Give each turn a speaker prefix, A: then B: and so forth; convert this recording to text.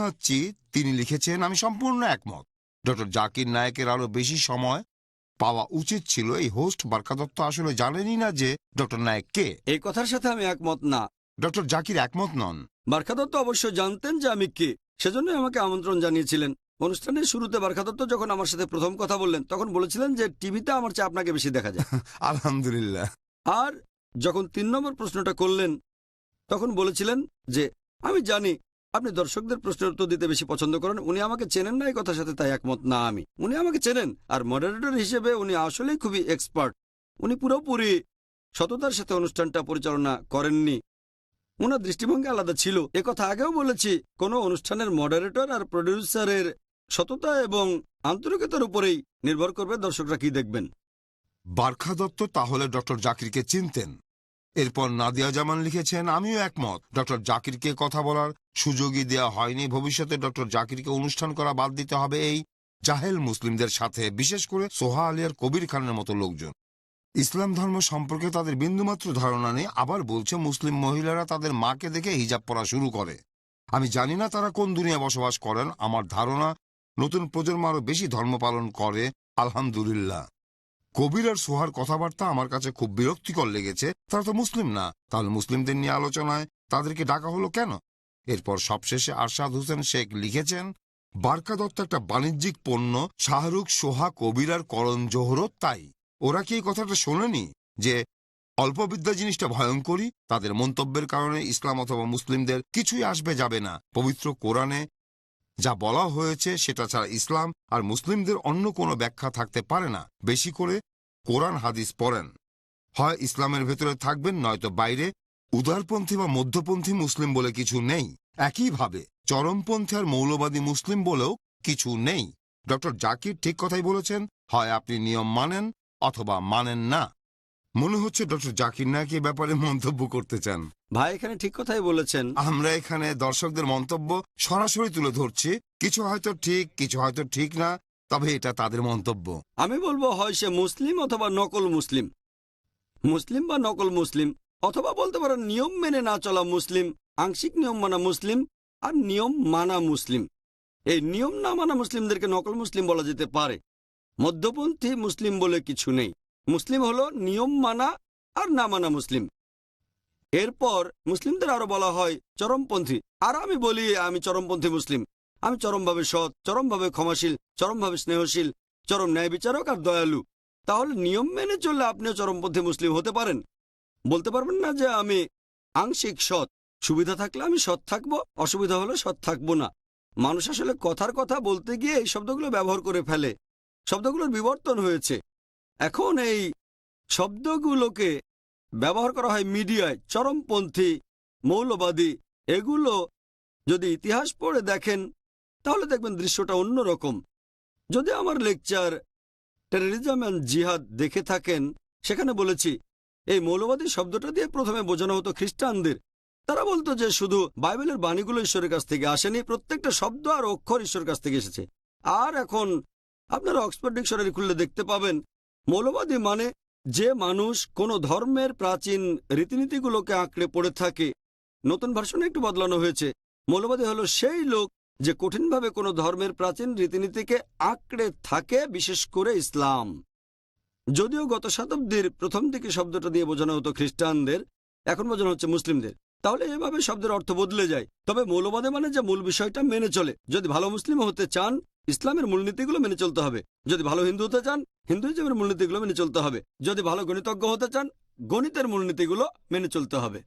A: হাঁচি তিনি লিখেছেন আমি সম্পূর্ণ একমত। ডক্টর জাকির নায়েকের আরও বেশি সময় পাওয়া উচিত ছিল এই হোস্ট। বারকা দত্ত আসলে জানেনই না যে ডক্টর নায়েক কে।
B: এই কথার সাথে আমি একমত না।
A: ডক্টর জাকির একমত নন।
B: বারখা দত্ত অবশ্য জানতেন যে আমি কে সেজন্যই আমাকে আমন্ত্রণ জানিয়েছিলেন। অনুষ্ঠানের শুরুতে বারখা দত্ত যখন আমার সাথে প্রথম কথা বললেন তখন বলেছিলেন যে টিভিতে আমার চেয়ে আপনাকে বেশি দেখা যায়।
A: আলহামদুলিল্লাহ।
B: আর যখন তিন নম্বর প্রশ্নটা করলেন তখন বলেছিলেন যে আমি জানি আপনি দর্শকদের প্রশ্নের উত্তর দিতে বেশি পছন্দ করেন, উনি আমাকে চেনেন না, এই কথার সাথে তাই একমত না আমি। উনি আমাকে চেনেন, আর মডারেটর হিসেবে উনি আসলেই খুবই এক্সপার্ট উনি পুরোপুরি সততার সাথে অনুষ্ঠানটা পরিচালনা করেননি। ওনার দৃষ্টিভঙ্গি আলাদা ছিল। কথা আগেও বলেছি, কোনো অনুষ্ঠানের মডারেটর আর প্রডিউসারের সততা এবং আন্তরিকতার উপরেই নির্ভর করবে দর্শকরা কি দেখবেন।
A: বারখা দত্ত তাহলে ডক্টর জাকিরকে চিনতেন। এরপর নাদিয়া জামান লিখেছেন, আমিও একমত। ডক্টর জাকিরকে কথা বলার সুযোগই দেওয়া হয়নি। ভবিষ্যতে ডক্টর জাকিরকে অনুষ্ঠান করা বাদ দিতে হবে এই জাহেল মুসলিমদের সাথে, বিশেষ করে সোহা আলিয়ার কবির খানের মতো লোকজন। ইসলাম ধর্ম সম্পর্কে তাদের বিন্দুমাত্র ধারণা নেই। আবার বলছে, মুসলিম মহিলারা তাদের মাকে দেখে হিজাব পরা শুরু করে। আমি জানি না তারা কোন দুনিয়ায় বসবাস করেন। আমার ধারণা, নতুন প্রজন্ম আরও বেশি ধর্ম পালন করে। আলহামদুলিল্লাহ। কবির আর সোহার কথাবার্তা আমার কাছে খুব বিরক্তিকর লেগেছে। তারা তো মুসলিম না। তাহলে মুসলিমদের নিয়ে আলোচনায় তাদেরকে ডাকা হলো কেন? এরপর সবশেষে আরশাদ হোসেন শেখ লিখেছেন, বারকা দত্ত একটা বাণিজ্যিক পণ্য, শাহরুখ সোহা কবির আর করণ জোহরও তাই। ওরা কি এই কথাটা শোনেনি? যে অল্পবিদ্যা জিনিসটা ভয়ঙ্করী তাদের মন্তব্যের কারণে ইসলাম অথবা মুসলিমদের কিছুই আসবে যাবে না। পবিত্র কোরআনে যা বলা হয়েছে সেটা ছাড়া ইসলাম আর মুসলিমদের অন্য কোনো ব্যাখ্যা থাকতে পারে না। বেশি করে কোরআন হাদিস পড়েন। হয় ইসলামের ভেতরে থাকবেন, নয়তো বাইরে উদারপন্থী বা মধ্যপন্থী মুসলিম বলে কিছু নেই। একইভাবে চরমপন্থী আর মৌলবাদী মুসলিম বলেও কিছু নেই। ডক্টর জাকির ঠিক কথাই বলেছেন হয় আপনি নিয়ম মানেন অথবা মানেন না। মনে হচ্ছে ডক্টর জাকির নাকি ব্যাপারে মন্তব্য করতে চান।
B: ভাই এখানে ঠিক কথাই বলেছেন।
A: আমরা এখানে দর্শকদের মন্তব্য সরাসরি তুলে ধরছি। কিছু হয়তো ঠিক কিছু হয়তো ঠিক না তবে এটা তাদের মন্তব্য।
B: আমি বলব হয় সে মুসলিম অথবা নকল মুসলিম। মুসলিম বা নকল মুসলিম অথবা বলতে পারেন নিয়ম মেনে না চলা মুসলিম, আংশিক নিয়ম মানা মুসলিম আর নিয়ম মানা মুসলিম। এই নিয়ম না মানা মুসলিমদেরকে নকল মুসলিম বলা যেতে পারে। মধ্যপন্থী মুসলিম বলে কিছু নেই। মুসলিম হলো নিয়ম মানা আর না মানা মুসলিম। এরপর মুসলিমদের আরও বলা হয় চরমপন্থী। আর আমি বলি, আমি চরমপন্থী মুসলিম। আমি চরমভাবে সৎ, চরমভাবে ক্ষমাশীল, চরমভাবে স্নেহশীল, চরম ন্যায় বিচারক আর দয়ালু। তাহলে নিয়ম মেনে চললে আপনিও চরমপন্থী মুসলিম হতে পারেন। বলতে পারবেন না যে আমি আংশিক সৎ। সুবিধা থাকলে আমি সৎ থাকব, অসুবিধা হলে সৎ থাকব না। মানুষ আসলে কথার কথা বলতে গিয়ে এই শব্দগুলো ব্যবহার করে ফেলে। শব্দগুলোর বিবর্তন হয়েছে। এখন এই শব্দগুলোকে ব্যবহার করা হয় মিডিয়ায়, চরমপন্থী, মৌলবাদী। এগুলো যদি ইতিহাস পড়ে দেখেন, তাহলে দেখবেন দৃশ্যটা অন্যরকম। যদি আমার লেকচার টেররিজম অ্যান্ড জিহাদ দেখে থাকেন, সেখানে বলেছি এই মৌলবাদী শব্দটা দিয়ে প্রথমে বোঝানো হতো খ্রিস্টানদের। তারা বলতো যে শুধু বাইবেলের বাণীগুলো ঈশ্বরের কাছ থেকে আসেনি, প্রত্যেকটা শব্দ আর অক্ষর ঈশ্বরের কাছ থেকে এসেছে। আর এখন আপনারা অক্সফোর্ড ডিকশনারি খুললে দেখতে পাবেন, মৌলবাদী মানে যে মানুষ কোনো ধর্মের প্রাচীন রীতিনীতিগুলোকে আঁকড়ে পড়ে থাকে। নতুন ভার্সনে একটু বদলানো হয়েছে। মৌলবাদী হলো সেই লোক যে কঠিনভাবে কোনো ধর্মের প্রাচীন রীতিনীতিকে আঁকড়ে থাকে, বিশেষ করে ইসলাম। যদিও গত শতাব্দীর প্রথম দিকে শব্দটা দিয়ে বোঝানো হতো খ্রিস্টানদের, এখন বোঝানো হচ্ছে মুসলিমদের। তাহলে এভাবে শব্দের অর্থ বদলে যায়। তবে মৌলবাদে মানে যে মূল বিষয়টা মেনে চলে। যদি ভালো মুসলিম হতে চান, ইসলামের মূলনীতিগুলো মেনে চলতে হবে। যদি ভালো হিন্দু হতে চান, হিন্দুইজমের মূলনীতিগুলো মেনে চলতে হবে। যদি ভালো গণিতজ্ঞ হতে চান, গণিতের মূলনীতিগুলো মেনে চলতে হবে।